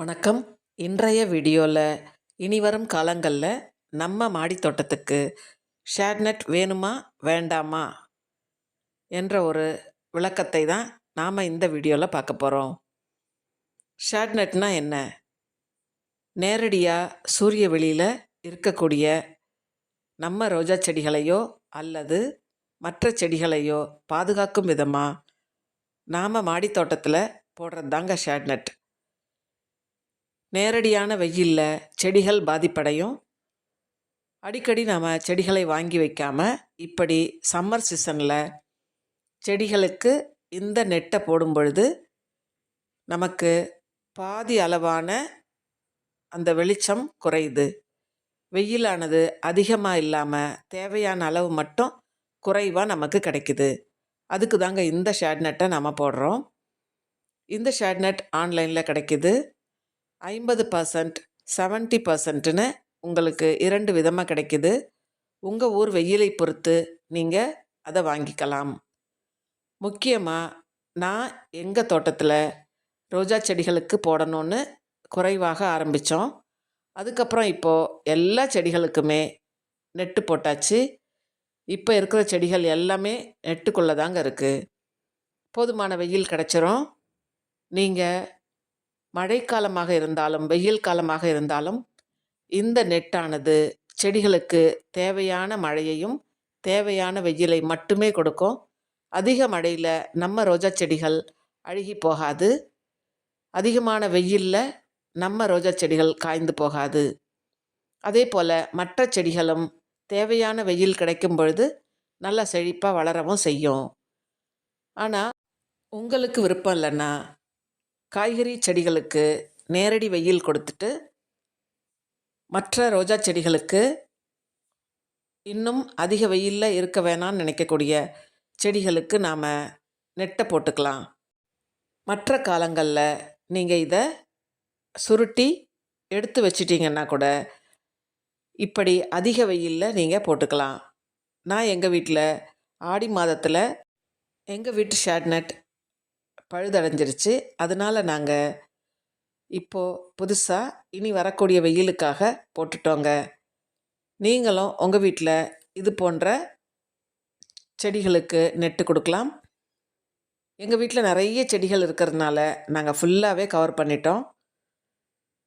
வணக்கம். இன்றைய வீடியோவில் இனி வரும் காலங்களில் நம்ம மாடித் தோட்டத்துக்கு வேணுமா வேண்டாமா என்ற ஒரு விளக்கத்தை தான் நாம் இந்த வீடியோவில் பார்க்க போகிறோம் ஷேர்நட்னா என்ன? நேரடியாக சூரிய வெளியில் இருக்கக்கூடிய நம்ம ரோஜா செடிகளையோ அல்லது மற்ற செடிகளையோ பாதுகாக்கும் விதமாக நாம் மாடித் தோட்டத்தில் போடுறது தாங்க ஷேட்நட். நேரடியான வெயிலில் செடிகள் பாதிப்படையும். அடிக்கடி நாம் செடிகளை வாங்கி வைக்காமல் இப்படி சம்மர் சீசனில் செடிகளுக்கு இந்த நெட்டை போடும் பொழுது நமக்கு பாதி அளவான அந்த வெளிச்சம் குறையுது. வெயிலானது அதிகமாக இல்லாமல் தேவையான அளவு மட்டும் குறைவாக நமக்கு கிடைக்குது. அதுக்கு தாங்க இந்த ஷேட்நெட்டை நாம் போடுறோம். இந்த ஷேட்நெட் ஆன்லைனில் கிடைக்கிது. ஐம்பது பர்சன்ட் செவன்ட்டி பர்சன்ட்னு உங்களுக்கு இரண்டு விதமாக கிடைக்குது. உங்கள் ஊர் வெயிலை பொறுத்து நீங்கள் அதை வாங்கிக்கலாம். முக்கியமாக நான் எங்கள் தோட்டத்தில் ரோஜா செடிகளுக்கு போடணும்னு குறைவாக ஆரம்பித்தோம் அதுக்கப்புறம் இப்போது எல்லா செடிகளுக்குமே நெட்டு போட்டாச்சு. இப்போ இருக்கிற செடிகள் எல்லாமே நெட்டுக்குள்ளே தாங்க இருக்குது போதுமான வெயில் கிடச்சிரும். நீங்கள் மழைக்காலமாக இருந்தாலும் வெயில் காலமாக இருந்தாலும் இந்த நெட்டானது செடிகளுக்கு தேவையான மழையையும் தேவையான வெயிலை மட்டுமே கொடுக்கும். அதிக மழையில் நம்ம ரோஜா செடிகள் அழுகி போகாது. அதிகமான வெயிலில் நம்ம ரோஜா செடிகள் காய்ந்து போகாது. அதே போல் மற்ற செடிகளும் தேவையான வெயில் கிடைக்கும் பொழுது நல்லா செழிப்பாக வளரவும் செய்யும். ஆனால் உங்களுக்கு விருப்பம் இல்லைன்னா காய்கறி செடிகளுக்கு நேரடி வெயில் கொடுத்துட்டு மற்ற ரோஜா செடிகளுக்கு இன்னும் அதிக வெயிலில் இருக்க வேணாம்னு நினைக்கக்கூடிய செடிகளுக்கு நாம் நெட்டை போட்டுக்கலாம். மற்ற காலங்களில் நீங்கள் இதை சுருட்டி எடுத்து வச்சிட்டிங்கன்னா கூட இப்படி அதிக வெயிலில் நீங்கள் போட்டுக்கலாம். நான் எங்கள் வீட்டில் ஆடி மாதத்தில் எங்கள் வீட்டு ஷேட்நட் பழுதடைஞ்சிருச்சு. அதனால் நாங்கள் இப்போது புதுசாக இனி வரக்கூடிய வெயிலுக்காக போட்டுட்டோங்க. நீங்களும் உங்கள் வீட்டில் இது போன்ற செடிகளுக்கு நெட்டு கொடுக்கலாம். எங்கள் வீட்டில் நிறைய செடிகள் இருக்கிறதுனால நாங்கள் ஃபுல்லாகவே கவர் பண்ணிட்டோம்.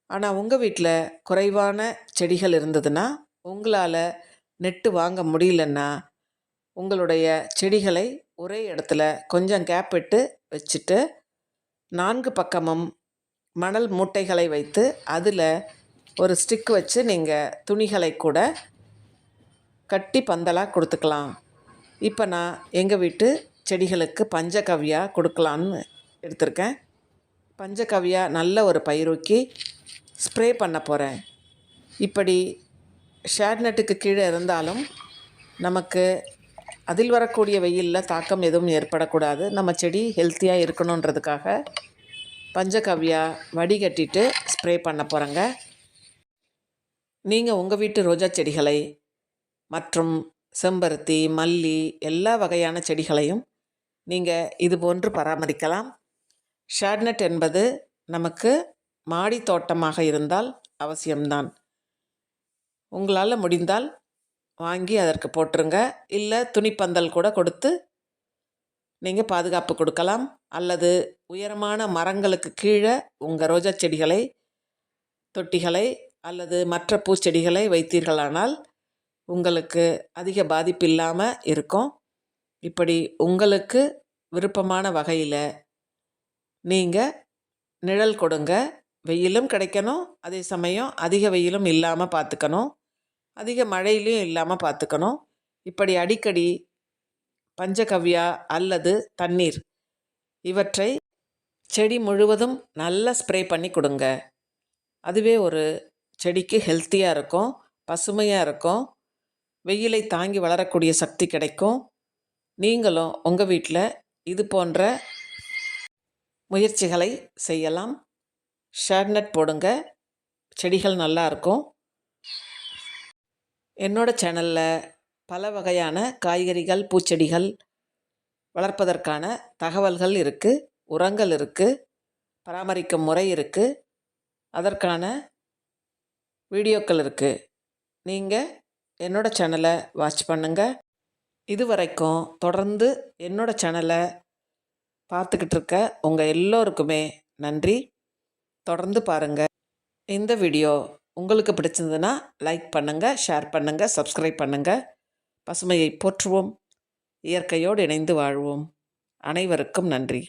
ஆனால் உங்கள் வீட்டில் குறைவான செடிகள் இருந்ததுன்னா உங்களால் நெட்டு வாங்க முடியலன்னா உங்களுடைய செடிகளை ஒரே இடத்துல கொஞ்சம் கேப் விட்டு வச்சுட்டு நான்கு பக்கமும் மணல் மூட்டைகளை வைத்து அதில் ஒரு ஸ்டிக் வச்சு நீங்கள் துணிகளை கூட கட்டி பந்தலாக கொடுத்துக்கலாம். இப்போ நான் எங்கள் வீட்டு செடிகளுக்கு பஞ்சகவ்யா கொடுக்கலான்னு எடுத்திருக்கேன். பஞ்சகவ்யா நல்ல ஒரு பயிரூக்கி ஸ்ப்ரே பண்ண போகிறேன் இப்படி ஷேட்நட்டுக்கு கீழே இருந்தாலும் நமக்கு அதில் வரக்கூடிய வெயிலில் தாக்கம் எதுவும் ஏற்படக்கூடாது. நம்ம செடி ஹெல்த்தியாக இருக்கணுன்றதுக்காக பஞ்சகவ்யா வடிகட்டிட்டு ஸ்ப்ரே பண்ண போகிறேங்க நீங்கள் உங்கள் வீட்டு ரோஜா செடிகளை மற்றும் செம்பருத்தி மல்லி எல்லா வகையான செடிகளையும் நீங்கள் இது போன்று பராமரிக்கலாம். ஷேட்நட் என்பது நமக்கு மாடி தோட்டமாக இருந்தால் அவசியம்தான். உங்களால் முடிந்தால் வாங்கி அதற்கு போட்டுருங்க. இல்லை துணிப்பந்தல் கூட கொடுத்து நீங்கள் பாதுகாப்பு கொடுக்கலாம். அல்லது உயரமான மரங்களுக்கு கீழே உங்கள் ரோஜா செடிகளை தொட்டிகளை அல்லது மற்ற பூச்செடிகளை வைத்தீர்களானால் உங்களுக்கு அதிக பாதிப்பு இல்லாமல் இருக்கும். இப்படி உங்களுக்கு விருப்பமான வகையில் நீங்கள் நிழல் கொடுங்க. வெயிலும் கிடைக்கணும். அதே சமயம் அதிக வெயிலும் இல்லாமல் பார்த்துக்கணும் அதிக மழையிலையும் இல்லாமல் பார்த்துக்கணும் இப்படி அடிக்கடி பஞ்சகவ்யா அல்லது தண்ணீர் இவற்றை செடி முழுவதும் நல்லா ஸ்ப்ரே பண்ணி கொடுங்க. அதுவே ஒரு செடிக்கு ஹெல்த்தியாக இருக்கும் பசுமையாக இருக்கும் வெயிலை தாங்கி வளரக்கூடிய சக்தி கிடைக்கும். நீங்களும் உங்கள் வீட்டில் இது போன்ற முயற்சிகளை செய்யலாம். ஷேர்நட் போடுங்க செடிகள் நல்லா இருக்கும். என்னோடய சேனலில் பல வகையான காய்கறிகள் பூச்செடிகள் வளர்ப்பதற்கான தகவல்கள் இருக்குது உரங்கள் இருக்குது பராமரிக்கும் முறை இருக்குது அதற்கான வீடியோக்கள் இருக்குது நீங்கள் என்னோடய சேனலை வாட்ச் பண்ணுங்கள் இது வரைக்கும் தொடர்ந்து என்னோடய சேனலை பார்த்துக்கிட்டு இருக்க உங்கள் எல்லோருக்குமே நன்றி. தொடர்ந்து பாருங்கள் இந்த வீடியோ உங்களுக்கு பிடிச்சிருந்ததுன்னா லைக் பண்ணுங்கள் ஷேர் பண்ணுங்கள் சப்ஸ்கிரைப் பண்ணுங்கள் பசுமையை போற்றுவோம். இயற்கையோடு இணைந்து வாழ்வோம். அனைவருக்கும் நன்றி.